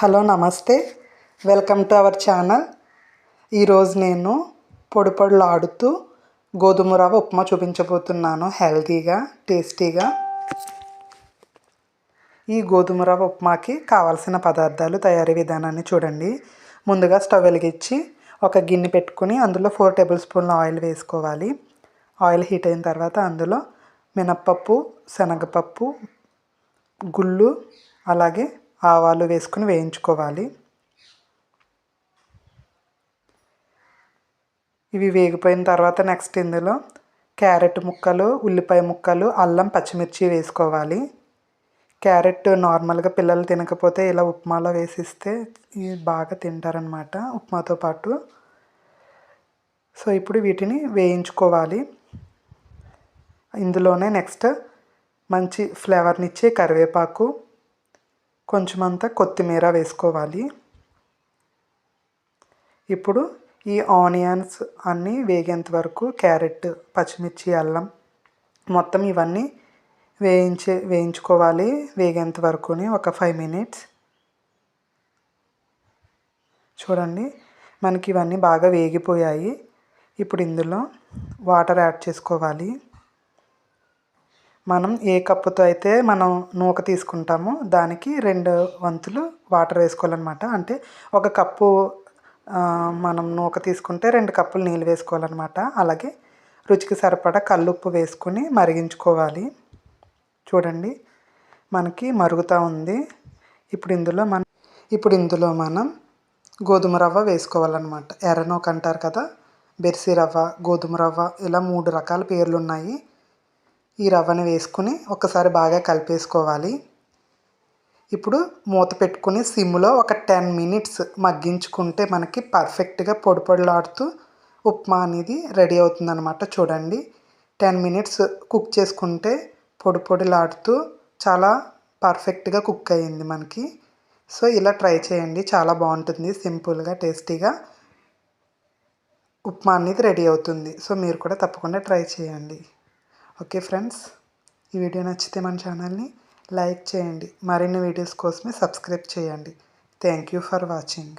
Hello నమస్తే. Welcome to our channel. ఈరోజు నేను పొడి పొడులు ఆడుతూ గోధుమ రవ్వ ఉప్మా చూపించబోతున్నాను. హెల్తీగా టేస్టీగా. ఈ గోధుమ రవ్వ ఉప్మాకి కావాల్సిన పదార్థాలు తయారీ విధానాన్ని చూడండి. ముందుగా స్టవ్ వెలిగించి ఒక గిన్నె పెట్టుకుని అందులో ఫోర్ టేబుల్ స్పూన్ల ఆయిల్ వేసుకోవాలి. ఆయిల్ హీట్ అయిన తర్వాత అందులో మినప్పప్పు శనగపప్పు గుళ్ళు అలాగే ఆవాలు వేసుకుని వేయించుకోవాలి. ఇవి వేగిపోయిన తర్వాత నెక్స్ట్ ఇందులో క్యారెట్ ముక్కలు ఉల్లిపాయ ముక్కలు అల్లం పచ్చిమిర్చి వేసుకోవాలి. క్యారెట్ నార్మల్గా పిల్లలు తినకపోతే ఇలా ఉప్మాలో వేసిస్తే బాగా తింటారనమాట ఉప్మాతో పాటు. సో ఇప్పుడు వీటిని వేయించుకోవాలి. ఇందులోనే నెక్స్ట్ మంచి ఫ్లేవర్నిచ్చే కరివేపాకు కొంచెం అంతా కొత్తిమీర వేసుకోవాలి. ఇప్పుడు ఈ ఆనియన్స్ అన్నీ వేగేంత వరకు క్యారెట్ పచ్చిమిర్చి అల్లం మొత్తం ఇవన్నీ వేయించే వేయించుకోవాలి. వేగేంత వరకుని ఒక ఫైవ్ మినిట్స్ చూడండి మనకి ఇవన్నీ బాగా వేగిపోయాయి. ఇప్పుడు ఇందులో వాటర్ యాడ్ చేసుకోవాలి. మనం ఏ కప్పుతో అయితే మనం నూక తీసుకుంటామో దానికి రెండు వంతులు వాటర్ వేసుకోవాలన్నమాట. అంటే ఒక కప్పు మనం నూక తీసుకుంటే రెండు కప్పులు నీళ్ళు వేసుకోవాలన్నమాట. అలాగే రుచికి సరిపడా కల్లుప్పు వేసుకుని మరిగించుకోవాలి. చూడండి మనకి మరుగుతూ ఉంది. ఇప్పుడు ఇందులో మనం ఇప్పుడు ఇందులో మనం గోధుమ రవ్వ వేసుకోవాలన్నమాట. ఎర్రనోక అంటారు కదా బెర్సీ రవ్వ గోధుమ రవ్వ ఇలా మూడు రకాల పేర్లు ఉన్నాయి ఈ రవ్వను వేసుకుని ఒకసారి బాగా కలిపేసుకోవాలి. ఇప్పుడు మూత పెట్టుకుని సిమ్లో ఒక టెన్ మినిట్స్ మగ్గించుకుంటే మనకి పర్ఫెక్ట్గా పొడి పొడిలాడుతూ ఉప్మా అనేది రెడీ అవుతుందన్నమాట. చూడండి. టెన్ మినిట్స్ కుక్ చేసుకుంటే పొడి పొడిలాడుతూ చాలా పర్ఫెక్ట్గా కుక్ అయ్యింది మనకి. సో ఇలా ట్రై చేయండి. చాలా బాగుంటుంది. సింపుల్గా టేస్టీగా ఉప్మా అనేది రెడీ అవుతుంది. సో మీరు కూడా తప్పకుండా ట్రై చేయండి. ఓకే ఫ్రెండ్స్ ఈ వీడియో నచ్చితే మన ఛానల్ని లైక్ చేయండి. మరిన్ని వీడియోస్ కోసమే సబ్స్క్రైబ్ చేయండి. Thank you for watching.